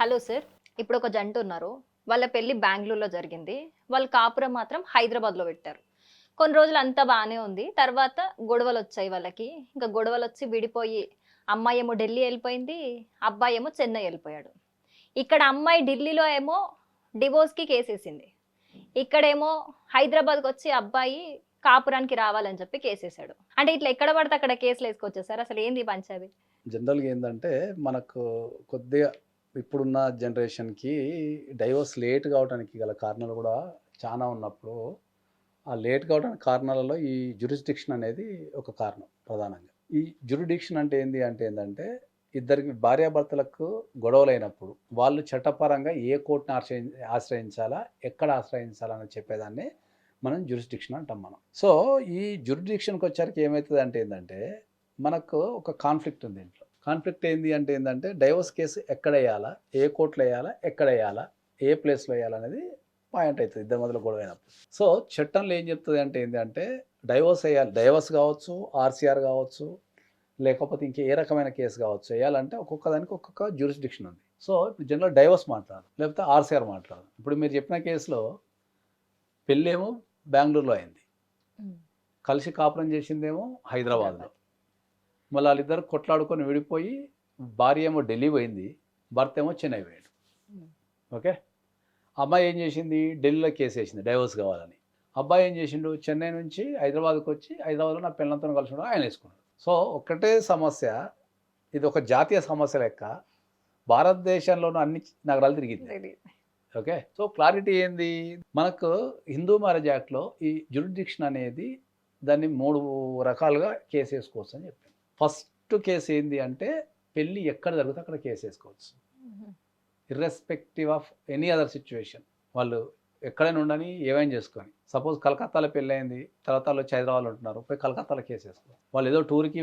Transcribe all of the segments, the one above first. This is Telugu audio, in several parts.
Hello sir. ఇప్పుడు ఒక జంట ఉన్నారు. వాళ్ళ పెళ్ళి బెంగళూరులో జరిగింది. వాళ్ళ కాపురం మాత్రం హైదరాబాద్లో పెట్టారు. కొన్ని రోజులు అంతా బాగానే ఉంది. తర్వాత గొడవలు వచ్చాయి వాళ్ళకి. ఇంకా గొడవలు వచ్చి విడిపోయి అమ్మాయి ఏమో ఢిల్లీ వెళ్ళిపోయింది. అబ్బాయి ఏమో చెన్నై వెళ్ళిపోయాడు. ఇక్కడ అమ్మాయి ఢిల్లీలో ఏమో డివోర్స్కి కేసేసింది. ఇక్కడేమో హైదరాబాద్కి వచ్చి అబ్బాయి కాపురానికి రావాలని చెప్పి కేసేసాడు అంటే ఇట్లా ఎక్కడ పడితే అక్కడ కేసులు వేసుకొచ్చేసారు అసలు ఏంది ఈ పంచాది జనరల్గా ఏంటంటే మనకు కొద్దిగా ఇప్పుడున్న జనరేషన్కి డైవర్స్ లేట్ కావడానికి గల కారణాలు కూడా చాలా ఉన్నప్పుడు ఆ లేట్ కావడానికి కారణాలలో ఈ జురిస్డిక్షన్ అనేది ఒక కారణం ప్రధానంగా. ఈ జురిడిక్షన్ అంటే ఏంది అంటే ఏంటంటే ఇద్దరికి భార్యాభర్తలకు గొడవలైనప్పుడు వాళ్ళు చట్టపరంగా ఏ కోర్టుని ఆశ్రయి ఆశ్రయించాలా ఎక్కడ ఆశ్రయించాలని చెప్పేదాన్ని మనం జురిస్డిక్షన్ అంటాం మనం. సో ఈ జురిడిక్షన్కి వచ్చరికి ఏమవుతుంది అంటే ఏంటంటే మనకు ఒక కాన్ఫ్లిక్ట్ ఉంది ఇంట్లో. కాన్ఫ్లిక్ట్ ఏంది అంటే ఏంటంటే డైవర్స్ కేసు ఎక్కడ వేయాలా ఏ కోర్టులో వేయాలా? ఎక్కడ వేయాలా ఏ ప్లేస్లో వేయాలనేది పాయింట్ అవుతుంది ఇద్దరి మధ్యలో గొడవ అయినప్పుడు. సో చట్టంలో ఏం చెప్తుంది అంటే ఏంటి అంటే డైవర్స్ వేయాలి. డైవర్స్ కావచ్చు ఆర్సీఆర్ కావచ్చు లేకపోతే ఇంకే ఏ రకమైన కేసు కావచ్చు వేయాలంటే ఒక్కొక్క దానికి ఒక్కొక్క జ్యూరిస్డిక్షన్ ఉంది. సో ఇప్పుడు జనరల్ డైవర్స్ మాట్లాడు లేకపోతే ఆర్సీఆర్ మాట్లాడు ఇప్పుడు మీరు చెప్పిన కేసులో పెళ్ళేమో బెంగళూరులో అయింది. కలిసి కాపురం చేసిందేమో హైదరాబాద్లో. మళ్ళీ వాళ్ళిద్దరు కొట్లాడుకొని విడిపోయి భార్య ఏమో ఢిల్లీ పోయింది భర్త ఏమో చెన్నై పోయాడు. ఓకే? అమ్మాయి ఏం చేసింది? ఢిల్లీలో కేసు వేసింది డైవర్స్ కావాలని. అబ్బాయి ఏం చేసిండు? చెన్నై నుంచి హైదరాబాద్కి వచ్చి హైదరాబాద్లో నా పిల్లలతో కలిసి ఉండడం ఆయన వేసుకున్నాడు. సో ఒక్కటే సమస్య ఇది ఒక జాతీయ సమస్య లెక్క భారతదేశంలోనూ అన్ని నగరాలు తిరిగింది. ఓకే? సో క్లారిటీ ఏంది? మనకు హిందూ మ్యారేజ్ యాక్ట్లో ఈ జురిడిక్షన్ అనేది దాన్ని మూడు రకాలుగా కేసు వేసుకోవచ్చు అని చెప్పాను ఫస్ట్ కేసు ఏంది అంటే పెళ్ళి ఎక్కడ జరిగితే అక్కడ కేసు వేసుకోవచ్చు. Irrespective of any other situation వాళ్ళు ఎక్కడైనా ఉండని ఏమైనా చేసుకొని. సపోజ్ కలకత్తాలో పెళ్ళి అయింది తర్వాత వాళ్ళు వచ్చి హైదరాబాద్లో ఉంటున్నారు పోయి కలకత్తాలో కేసు వేసుకో వాళ్ళు ఏదో టూర్కి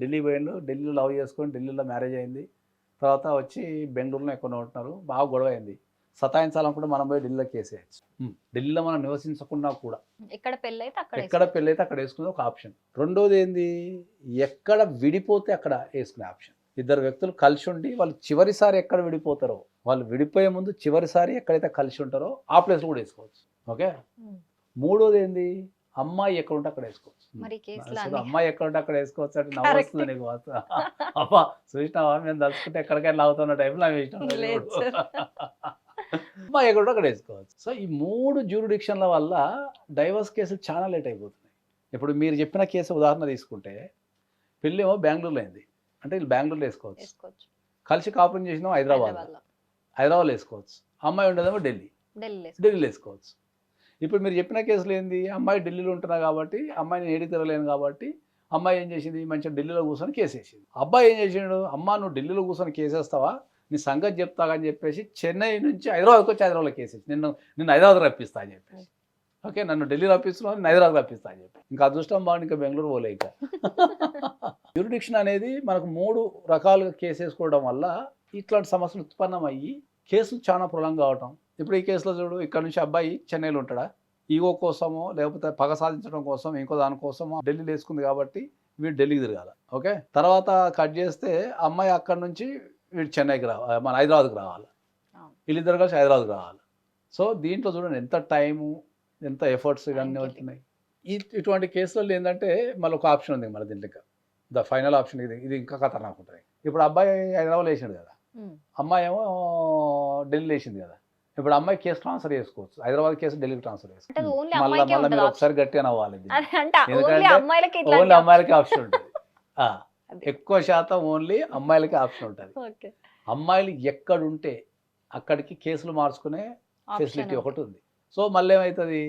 ఢిల్లీ పోయిండు ఢిల్లీలో లవ్ చేసుకొని ఢిల్లీలో మ్యారేజ్ అయింది తర్వాత వచ్చి బెంగళూరులో ఎక్కడ ఉంటున్నారు బాగా గొడవ అయింది. సతాయించాలనుకుంటే మనం పోయి ఢిల్లీలో కేసు వేయచ్చు. ఉమ్, ఢిల్లీలో మనం నివసించకుండా కూడా ఎక్కడ పెళ్ళి అయితే అక్కడ ఎక్కడ పెళ్ళి అయితే అక్కడ వేసుకునే ఒక ఆప్షన్. రెండోది ఏంది? ఎక్కడ విడిపోతే అక్కడ వేసుకునే ఆప్షన్. ఇద్దరు వ్యక్తులు కలిసి ఉండి వాళ్ళు చివరిసారి ఎక్కడ విడిపోతారో వాళ్ళు విడిపోయే ముందు చివరిసారి ఎక్కడైతే కలిసి ఉంటారో ఆ ప్లేస్లో కూడా వేసుకోవచ్చు. ఓకే. మూడోది ఏంది? అమ్మాయి ఎక్కడ ఉంటే అక్కడ వేసుకోవచ్చు. అమ్మాయి ఎక్కడ ఉంటే అక్కడ వేసుకోవచ్చు అంటే నవ్వు. వస్తుంది నీకు. అబ్బా చూసినావా మేము తలుచుకుంటే ఎక్కడికైనా అవుతున్న టైంలో అవి ఇష్టం అమ్మాయి ఎక్కడ అక్కడ వేసుకోవచ్చు. సో ఈ మూడు జ్యూరిడిక్షన్ల వల్ల డైవర్స్ కేసులు చాలా లేట్ అయిపోతున్నాయి. ఇప్పుడు మీరు చెప్పిన కేసు ఉదాహరణ తీసుకుంటే పెళ్ళి ఏమో బెంగళూరులో అయింది. అంటే వీళ్ళు బెంగళూరులో వేసుకోవచ్చు. కలిసి కాపురం చేసినాం హైదరాబాద్ హైదరాబాద్లో. హైదరాబాద్లో వేసుకోవచ్చు. అమ్మాయి ఉండేదేమో ఢిల్లీ. ఢిల్లీలో వేసుకోవచ్చు. ఇప్పుడు మీరు చెప్పిన కేసులు ఏంది? అమ్మాయి ఢిల్లీలో ఉంటున్నా కాబట్టి అమ్మాయిని ఏడి తిరగలేను కాబట్టి అమ్మాయి ఏం చేసింది? మంచిగా ఢిల్లీలో కూర్చొని కేసు వేసింది అబ్బాయి ఏం చేసిండు? అమ్మ నువ్వు ఢిల్లీలో కూర్చొని కేసేస్తావా? నీ సంగతి చెప్తా అని చెప్పేసి చెన్నై నుంచి హైదరాబాద్కి వచ్చి హైదరాబాద్లో కేసేసి నిన్ను నిన్ను హైదరాబాద్ రప్పిస్తా అని చెప్పేసి. ఓకే. నన్ను ఢిల్లీ రప్పిస్తున్నావు నేను హైదరాబాద్ రప్పిస్తా అని చెప్పి. ఇంకా అదృష్టం బాగుంది ఇంకా బెంగళూరు పోలే ఇంకా. జ్యూరిడిక్షన్ అనేది మనకు మూడు రకాలుగా కేసు వేసుకోవడం వల్ల ఇట్లాంటి సమస్యలు ఉత్పన్నమయ్యి కేసులు చాలా ప్రొలాంగ్ కావటం. ఇప్పుడు ఈ కేసులో చూడు ఇక్కడ నుంచి అబ్బాయి చెన్నైలో ఉంటాడా? ఈగో కోసమో లేకపోతే పగ సాధించడం కోసం ఇంకో దానికోసమో ఢిల్లీలో వేసుకుంది కాబట్టి వీడు ఢిల్లీకి తిరగాల. ఓకే? తర్వాత కట్ చేస్తే అమ్మాయి అక్కడ నుంచి వీడు చెన్నైకి రావాలి మన హైదరాబాద్కి రావాలి. వీళ్ళిద్దరు కలిసి హైదరాబాద్కి రావాలి. సో దీంట్లో చూడండి ఎంత టైము ఎంత ఎఫర్ట్స్ ఇవన్నీ అవుతున్నాయి. ఈ ఇటువంటి కేసులలో ఏంటంటే మళ్ళీ ఒక ఆప్షన్ ఉంది మన దీంట్లో ద ఫైనల్ ఆప్షన్ ఇది ఇది ఇంకా ఖతర్నాక్ ఉంటుంది. ఇప్పుడు అబ్బాయి హైదరాబాద్ వేసిండు కదా. అమ్మాయి ఏమో ఢిల్లీ వేసింది కదా. ఇప్పుడు అమ్మాయి కేసు ట్రాన్స్ఫర్ చేసుకోవచ్చు. హైదరాబాద్ కేసు ఢిల్లీకి ట్రాన్స్ఫర్ చేసుకోవచ్చు. మళ్ళీ మళ్ళీ మీరు ఒకసారి గట్టిగా ఓన్లీ ఎందుకంటే ఓన్లీ అమ్మాయిలకి ఆప్షన్ ఉంటుంది. ఎక్కువ శాతం ఓన్లీ అమ్మాయిలకి ఆప్షన్ ఉంటుంది. అమ్మాయిలు ఎక్కడుంటే అక్కడికి కేసులు మార్చుకునే ఫెసిలిటీ ఒకటి ఉంది సో మళ్ళీ ఏమవుతుంది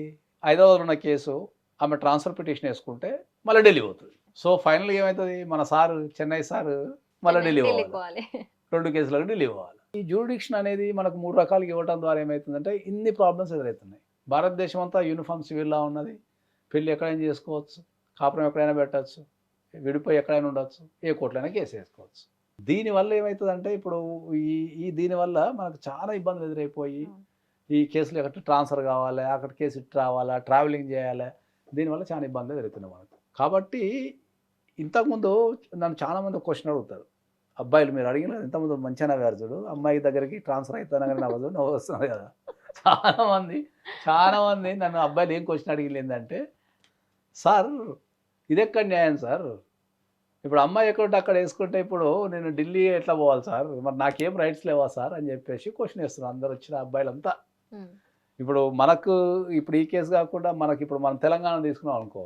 హైదరాబాద్ ఉన్న కేసు ఆమె ట్రాన్స్ఫర్ పిటిషన్ వేసుకుంటే మళ్ళీ ఢిల్లీ పోతుంది. సో ఫైనల్గా ఏమవుతుంది మన సారు చెన్నై సారు మళ్ళీ ఢిల్లీ పోవాలి. రెండు కేసులకు ఢిల్లీ పోవాలి. ఈ జ్యూరిడిక్షన్ అనేది మనకు మూడు రకాలుగా ఇవ్వడం ద్వారా ఏమవుతుందంటే ఇన్ని ప్రాబ్లమ్స్ ఎదురవుతున్నాయి భారతదేశం అంతా యూనిఫామ్ సివిల్లా ఉన్నది. పెళ్ళి ఎక్కడైనా చేసుకోవచ్చు. కాపురం ఎక్కడైనా పెట్టచ్చు. విడిపోయి ఎక్కడైనా ఉండొచ్చు ఏ కోర్టులైనా కేసు వేసుకోవచ్చు దీనివల్ల ఏమవుతుందంటే ఇప్పుడు ఈ ఈ దీనివల్ల మనకు చాలా ఇబ్బందులు ఎదురైపోయి. ఈ కేసులు ఎక్కడ ట్రాన్స్ఫర్ కావాలి అక్కడ కేసు ఇటు రావాలా ట్రావెలింగ్ చేయాలి దీనివల్ల చాలా ఇబ్బందులు ఎదురవుతున్నాయి మనకు. కాబట్టి ఇంతకుముందు నన్ను చాలామంది క్వశ్చన్ అడుగుతారు. అబ్బాయిలు మీరు అడిగిన ఇంతకుముందు మంచిగా నవ్వారు చూడు అమ్మాయి దగ్గరికి ట్రాన్స్ఫర్ అవుతాను కానీ నవ్వదు నవ్వు వస్తుంది కదా. చాలా మంది చాలా మంది నన్ను అబ్బాయిలు ఏం క్వశ్చన్ అడిగింది ఏంటంటే సార్ ఇది ఎక్కడ న్యాయం సార్? ఇప్పుడు అమ్మాయి ఎక్కడుంటే అక్కడ వేసుకుంటే ఇప్పుడు నేను ఢిల్లీ ఎట్లా పోవాలి సార్? మరి నాకేం రైట్స్ లేవా సార్? అని చెప్పేసి క్వశ్చన్ వేస్తున్నారు. అందరు వచ్చిన అబ్బాయిలంతా. ఇప్పుడు మనకు ఇప్పుడు ఈ కేసు కాకుండా మనకి ఇప్పుడు మనం తెలంగాణ తీసుకున్నాం అనుకో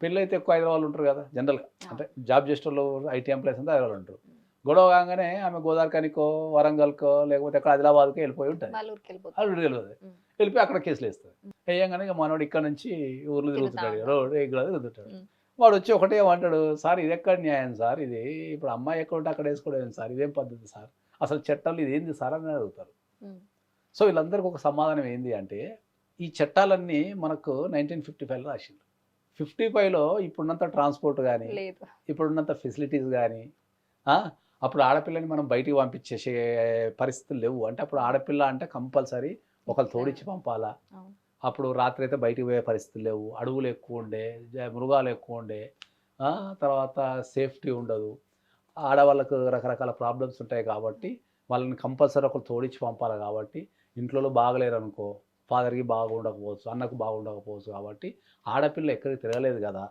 పెళ్ళి అయితే ఎక్కువ హైదరాబాద్ ఉంటారు కదా జనరల్గా అంటే జాబ్ చేసే వాళ్ళు ఐటీ ఎంప్లాయీస్ అంతా హైదరాబాద్ ఉంటారు. గొడవ కాగానే ఆమె గోదావరికనికో వరంగల్కో లేకపోతే ఎక్కడ ఆదిలాబాద్కో వెళ్ళిపోయి ఉంటుంది వాళ్ళ ఊరికి వెళ్ళిపోతారు. అది తెలియదు ఉమ్. వెళ్ళిపోయి అక్కడ కేసులు వేస్తుంది వేయంగానే మనోడు ఇక్కడ నుంచి ఊర్లు తిరుగుతుంటాడు. తిరుగుతా రోడ్ ఎక్కడ తిరుగుతుంటాడు. వాడు వచ్చి ఒకటే ఏమంటాడు సార్ ఇది ఎక్కడ న్యాయం సార్? ఇది ఇప్పుడు అమ్మాయి ఎక్కడ ఉంటే అక్కడ వేసుకోవడం సార్? ఇదేం పద్ధతి సార్? అసలు చట్టాలు ఇది ఏంది సార్? అని అడుగుతారు. సో వీళ్ళందరికీ ఒక సమాధానం ఏంది అంటే ఈ చట్టాలన్నీ మనకు నైన్టీన్ ఫిఫ్టీ ఫైవ్లో రాసిండు ఫిఫ్టీ ఫైవ్లో ఇప్పుడున్నంత ట్రాన్స్పోర్ట్ కానీ ఇప్పుడున్నంత ఫెసిలిటీస్ కానీ అప్పుడు ఆడపిల్లని మనం బయటికి పంపించేసే పరిస్థితులు లేవు. అంటే అప్పుడు ఆడపిల్ల అంటే కంపల్సరీ ఒకరు తోడిచ్చి పంపాలా. అప్పుడు రాత్రి అయితే బయటికి పోయే పరిస్థితులు లేవు. అడవులు ఎక్కువ ఉండే మృగాలు ఎక్కువ ఉండే. తర్వాత సేఫ్టీ ఉండదు. ఆడవాళ్ళకు రకరకాల ప్రాబ్లమ్స్ ఉంటాయి కాబట్టి వాళ్ళని కంపల్సరీ ఒకరు తోడించి పంపాలి కాబట్టి ఇంట్లో బాగలేరు అనుకో ఫాదర్కి బాగుండకపోవచ్చు అన్నకు బాగుండకపోవచ్చు కాబట్టి ఆడపిల్ల ఎక్కడికి తిరగలేదు కదా.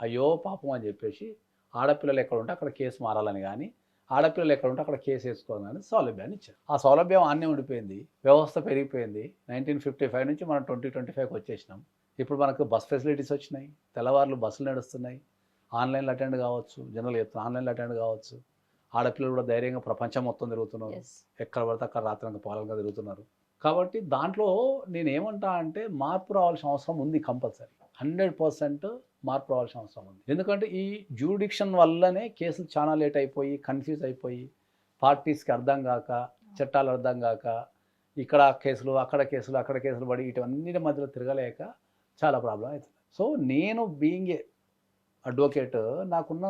అయ్యో పాపం అని చెప్పేసి ఆడపిల్లలు ఎక్కడ ఉంటే అక్కడ కేసు మారాలని కానీ ఆడపిల్లలు ఎక్కడ ఉంటే అక్కడ కేసు వేసుకోవాలని సౌలభ్యాన్ని ఇచ్చారు. ఆ సౌలభ్యం అన్నీ ఉండిపోయింది. వ్యవస్థ పెరిగిపోయింది. నైన్టీన్ ఫిఫ్టీ ఫైవ్ నుంచి మనం ట్వంటీ ట్వంటీ ఫైవ్కి వచ్చేసినాం. ఇప్పుడు మనకు బస్ ఫెసిలిటీస్ వచ్చినాయి. తెల్లవారులు బస్సులు నడుస్తున్నాయి. ఆన్లైన్లో అటెండ్ కావచ్చు. జనరల్ చెప్తున్నా ఆన్లైన్లో అటెండ్ కావచ్చు. ఆడపిల్లలు కూడా ధైర్యంగా ప్రపంచం మొత్తం తిరుగుతున్నారు. ఎక్కడ పడితే అక్కడ రాత్రంగా పాలనగా తిరుగుతున్నారు. కాబట్టి దాంట్లో నేను అంటే మార్పు రావాల్సిన అవసరం ఉంది కంపల్సరీ. హండ్రెడ్ పర్సెంట్ మార్పు రావాల్సిన అవసరం ఉంది. ఎందుకంటే ఈ జ్యూడిక్షన్ వల్లనే కేసులు చాలా లేట్ అయిపోయి కన్ఫ్యూజ్ అయిపోయి పార్టీస్కి అర్థం కాక చట్టాలు అర్థం కాక ఇక్కడ కేసులు అక్కడ కేసులు అక్కడ కేసులు పడి ఇటువన్నిటి మధ్యలో తిరగలేక చాలా ప్రాబ్లం అవుతుంది. సో నేను బీయింగ్ ఏ అడ్వకేట్ నాకున్న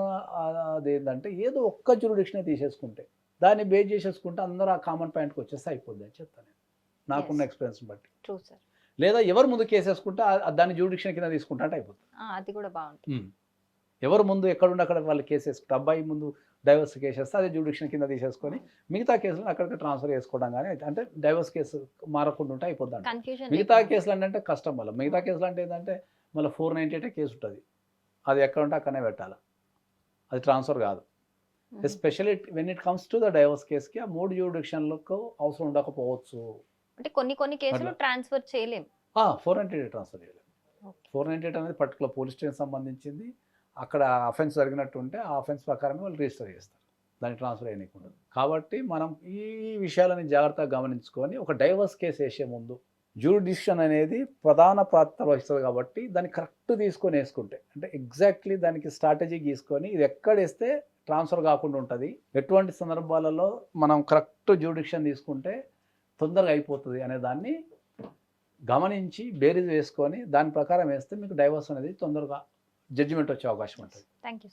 అది ఏంటంటే ఏదో ఒక్క జ్యూరిడిక్షనే తీసేసుకుంటే దాన్ని బేస్ చేసేసుకుంటే అందరూ ఆ కామన్ పాయింట్కి వచ్చేస్తే అయిపోద్ది అని చెప్తాను నేను. నాకున్న. ఎక్స్పీరియన్స్ బట్టి. లేదా ఎవరు ముందు కేసేసుకుంటే దాన్ని జ్యూరిడిక్షన్ కింద తీసుకుంటా అంటే అయిపోతుంది. అది కూడా బాగుంటుంది. ఎవరు ముందు ఎక్కడుండి అక్కడ వాళ్ళు కేసు వేసుకుంటే అబ్బాయి ముందు డైవర్స్ కేసు వేస్తే అదే జ్యూడిక్షన్ కింద తీసేసుకొని మిగతా కేసులను అక్కడికి ట్రాన్స్ఫర్ చేసుకోవడం కానీ అయితే- అంటే డైవర్స్ కేసు మారకుండా ఉంటే. కన్ఫ్యూజన్ మిగతా కేసులు అంటే కష్టం వల్ల. మిగతా కేసులు అంటే ఏంటంటే మళ్ళీ ఫోర్ నైంటీ ఎయిట్ కేసు ఉంటుంది. అది ఎక్కడ ఉంటే అక్కడనే పెట్టాలి. అది ట్రాన్స్ఫర్ కాదు. Especially when it comes to the divorce కేసుకి ఆ మూడు జ్యూడిక్షన్లకు అవసరం ఉండకపోవచ్చు. అంటే కొన్ని కొన్ని కేసులు. ట్రాన్స్ఫర్ చేయలేం. Four ninety eight transfer Okay. Four ninety eight అనేది పర్టికులర్ పోలీస్ స్టేషన్ సంబంధించింది. అక్కడ అఫెన్స్ జరిగినట్టు ఉంటే ఆ అఫెన్స్ ప్రకారమే వాళ్ళు రిజిస్టర్ చేస్తారు. దాన్ని ట్రాన్స్ఫర్ చేయకుండా కాబట్టి మనం ఈ విషయాలని జాగ్రత్తగా గమనించుకొని ఒక డైవర్స్ కేసు వేసే ముందు జ్యూరిడిక్షన్ అనేది ప్రధాన పాత్ర వహిస్తుంది కాబట్టి దాన్ని కరెక్ట్ తీసుకొని వేసుకుంటే అంటే ఎగ్జాక్ట్లీ దానికి స్ట్రాటజీ గీసుకొని ఇది ఎక్కడ వేస్తే ట్రాన్స్ఫర్ కాకుండా ఉంటుంది ఎటువంటి సందర్భాలలో మనం కరెక్ట్ జ్యూరిడిక్షన్ తీసుకుంటే తొందరగా అయిపోతుంది అనే దాన్ని గమనించి బేరీజ్ వేసుకొని దాని ప్రకారం వేస్తే మీకు డైవర్స్ అనేది తొందరగా జడ్జిమెంట్ వచ్చే అవకాశం ఉంటుంది. Thank you